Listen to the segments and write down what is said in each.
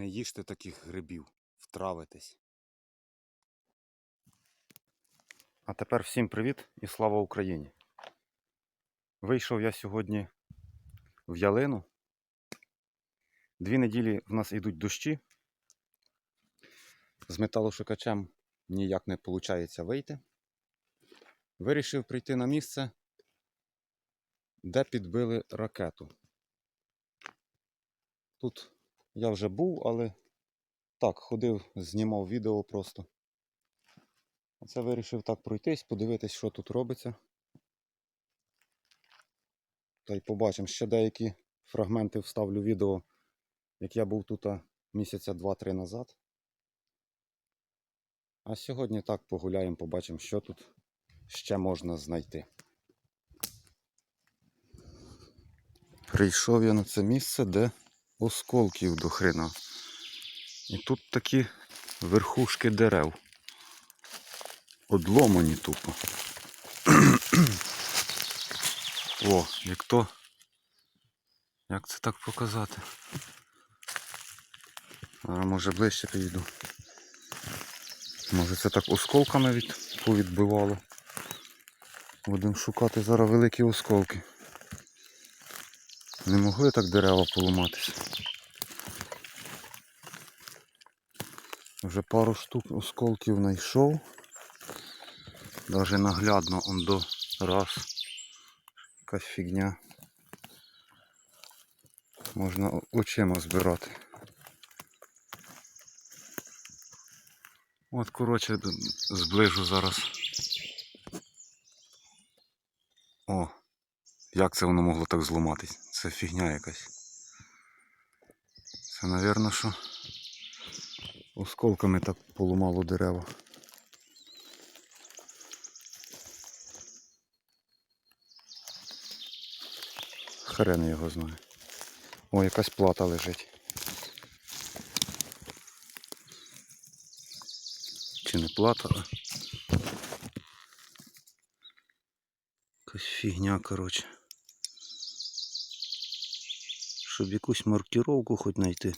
Не їжте таких грибів, втравитесь. А тепер всім привіт і слава Україні. Вийшов я сьогодні в ялину. Дві неділі в нас йдуть дощі. З металошукачем ніяк не виходить вийти. Вирішив прийти на місце, де підбили ракету. Тут я вже був, але так, ходив, знімав відео просто. Оце вирішив так пройтись, подивитись, що тут робиться. Та й побачимо. Ще деякі фрагменти вставлю відео, як я був тут місяця 2-3 назад. А сьогодні так погуляємо, побачимо, що тут ще можна знайти. Прийшов я на це місце, де осколків до хрена. І тут такі верхушки дерев. Одломані тупо. О, як то. Як це так показати? А може ближче підійду. Може це так осколками від, повідбивало. Будемо шукати зараз великі осколки. Не могли так дерева поламатися. Вже пару штук осколків знайшов. Даже наглядно он до раз. Якась фігня. Можна очима збирати. От, коротше, зближу зараз. О, як це воно могло так зламатись? Це фігня якась. Це, напевно, що осколками так поламало дерева. Хрен його знає. О, якась плата лежить. Чи не плата, а якась фігня, коротше. Щоб якусь маркіровку хоч знайти.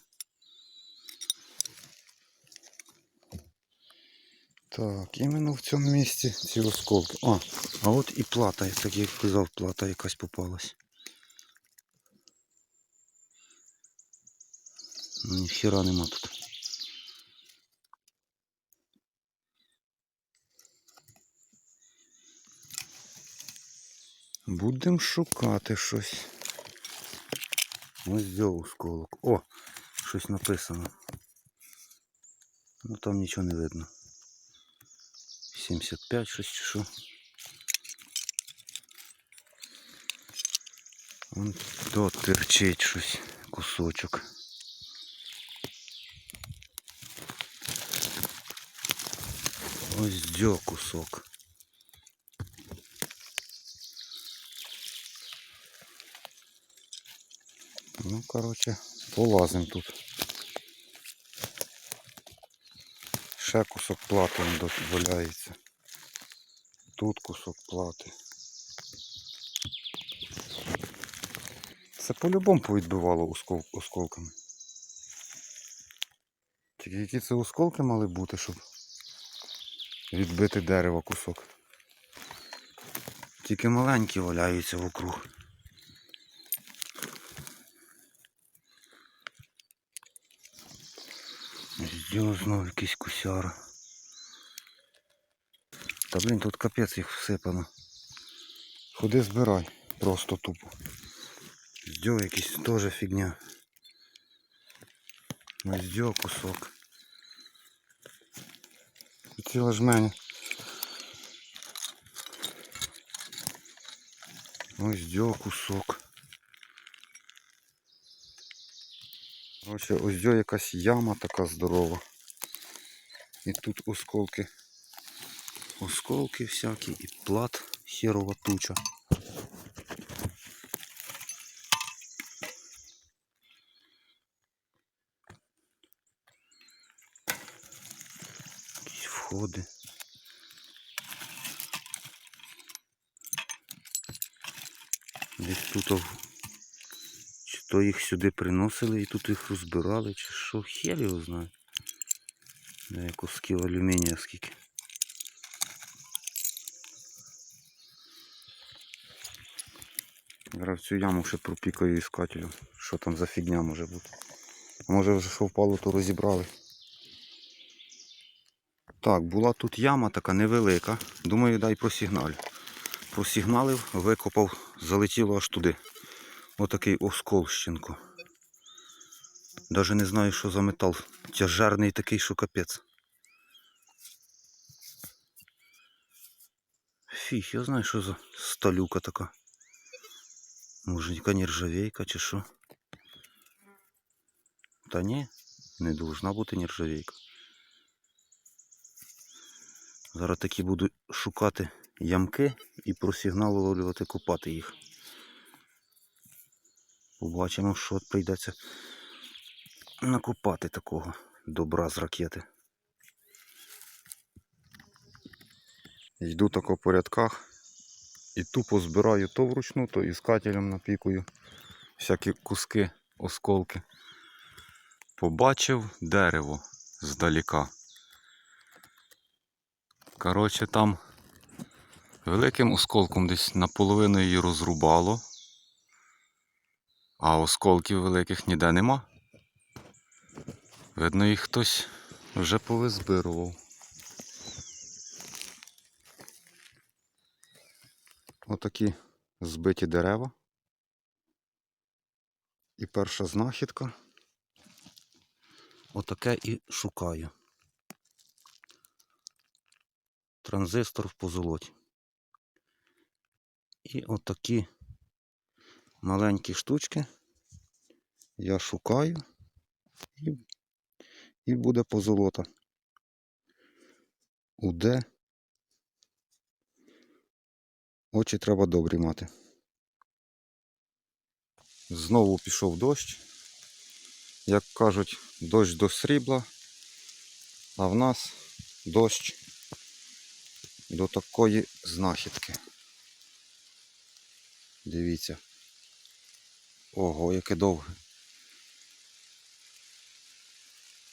Так, іменно в цьому місці ці осколки. А, а от і плата, так як казав, плата якась попалась. Ну, Ніхіра нема тут. Будемо шукати щось. Ось де осколок. О, щось написано. Ну там нічого не видно. 75 щось чи що. Вон терчить щось, кусочок. Ось дьо кусок. Ну, короче, полазим тут. Ще кусок плати валяється. Тут кусок плати. Це по-любому повідбивало оскол- осколками. Тільки які це осколки мали бути, щоб відбити дерево кусок. Тільки маленькі валяються вокруг. Зділо знову якийсь кусяра. Та блін, тут капець їх всипано. Ходи збирай, просто тупо. Здьо якийсь теж фігня. Ось здьо кусок. І Ціла жменя. Ось здьо кусок. Короче, ось якась яма така здорова. І тут осколки. Осколки всякі і плат херова туча. Якісь входи. Десь тут. То їх сюди приносили і тут їх розбирали, чи що, хер його знає. Де кусків алюмінія скільки. Зараз цю яму ще пропікаю іскателю. Що там за фігня може бути. А може вже що впало, то розібрали. Так, була тут яма така невелика. Думаю, дай просигналю. Просигналив, викопав, залетіло аж туди. Отакий осколщенко. Даже не знаю, що за метал. Тяжерний такий, що капець. Фіг, я знаю, що за сталюка така. Може, нержавейка чи що? Та ні, не должна бути нержавейка. Зараз такі буду шукати ямки і просигналювати копати їх. Побачимо, що прийдеться накопати такого добра з ракети. Йду тако по рядках і тупо збираю то вручну, то іскателем напікую всякі куски, осколки. Побачив дерево здаліка. Коротше, там великим осколком десь наполовину її розрубало, а осколків великих ніде нема. Видно, їх хтось вже повизбирував. Отакі збиті дерева. І перша знахідка. Отаке і шукаю. Транзистор в позолоті. І отакі маленькі штучки я шукаю і, і буде позолота. Уде. Очі треба добрі мати. Знову пішов дощ. Як кажуть, дощ до срібла, а в нас дощ до такої знахідки. Дивіться. Ого, яке довге.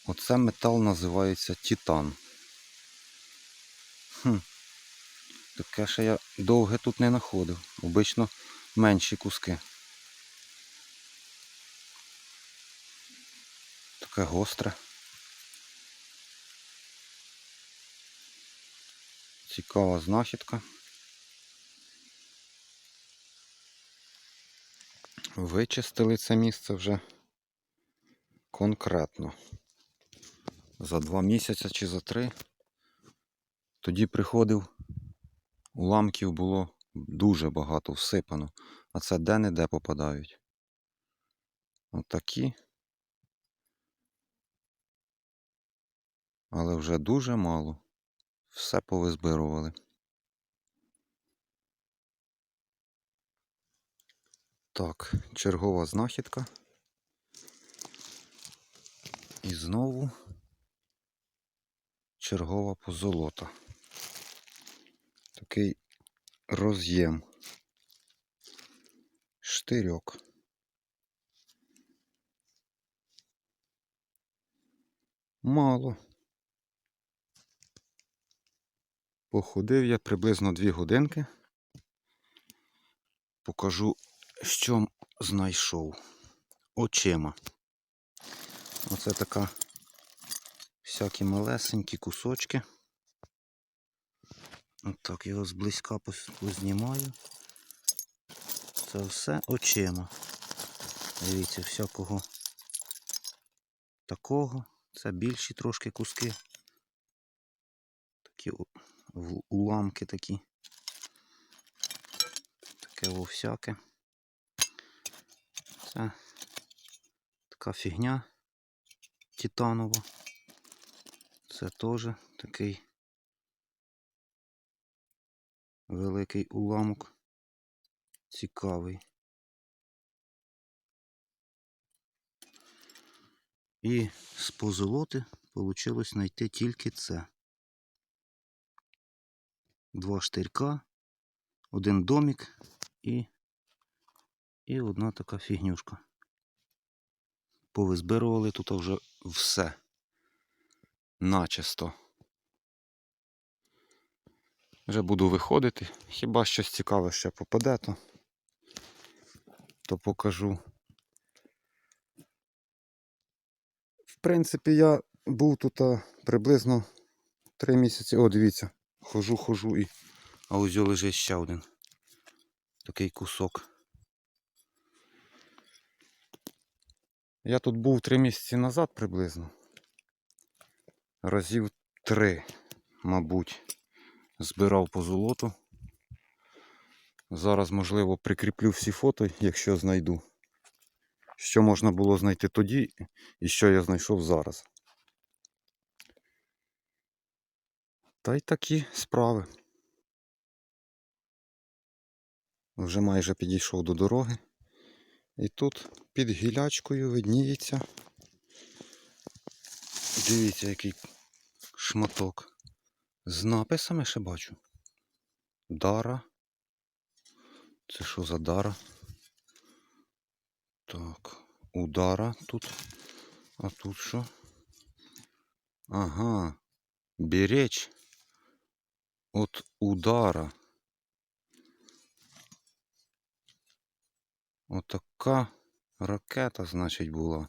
Оце метал називається титан. Хм. Таке ще я довге тут не знаходив. Обично менші куски. Таке гостре. Цікава знахідка. Вичистили це місце вже конкретно. За два місяці чи за три. Тоді приходив, уламків було дуже багато всипано, а це де-не-де попадають. Отакі. Але вже дуже мало. Все повизбирували. Так, чергова знахідка. І знову чергова позолота. Такий роз'єм. Штирьок. Мало. Походив я приблизно 2 годинки. Покажу, що знайшов. Очима. Оце така всякі малесенькі кусочки. Отак його зблизька познімаю. Це все очима. Дивіться, всякого такого. Це більші трошки куски. Такі уламки такі. Таке во всяке. Це така фігня титанова. Це теж такий великий уламок. Цікавий. І з позолоти вийшло знайти тільки це. Два штирька, один домик і, і одна така фігнюшка. повизбирували тут вже все. Начисто. Вже буду виходити. Хіба щось цікаве ще попаде, то, то покажу. В принципі, я був тут приблизно 3 місяці. О, дивіться, хожу, хожу і. А ось лежить ще один. Такий кусок. Я тут був 3 місяці назад приблизно. Разів 3, мабуть, збирав по золоту. Зараз, можливо, прикріплю всі фото, якщо знайду. Що можна було знайти тоді і що я знайшов зараз. Та й такі справи. Вже майже підійшов до дороги. І тут під гілячкою видніється. Дивіться, який шматок. З написами ще бачу. Дара. Це що за дара? Так, удара тут. А тут що? Ага. Беречь от удара. Отака ракета, значить, була.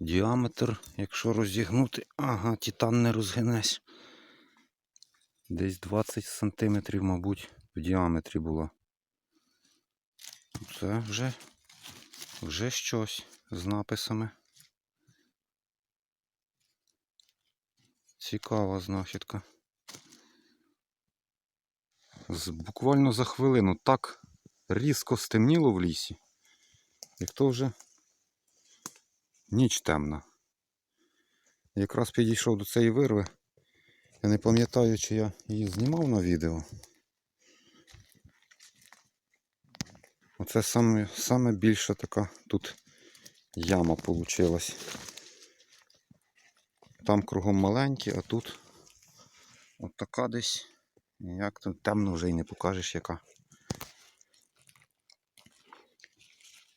Діаметр, якщо розігнути, ага, титан не розгинесь. Десь 20 сантиметрів, мабуть, в діаметрі була. Це вже, вже щось з написами. Цікава знахідка. Буквально за хвилину так різко стемніло в лісі, як то вже ніч темна. Якраз підійшов до цієї вирви. Я не пам'ятаю, чи я її знімав на відео. Оце саме, саме більша така тут яма вийшла. Там кругом маленькі, а тут от така десь. Як тут темно вже й не покажеш яка.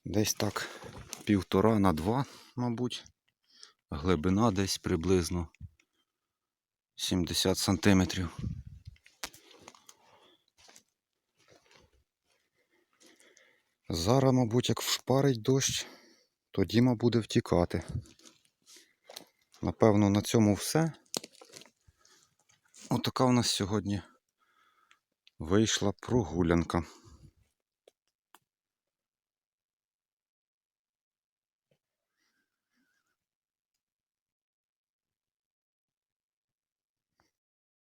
Десь так півтора на два, мабуть. Глибина десь приблизно 70 сантиметрів. Зараз, мабуть, як вшпарить дощ, то Діма буде втікати. Напевно, на цьому все. Отака у нас сьогодні вийшла прогулянка.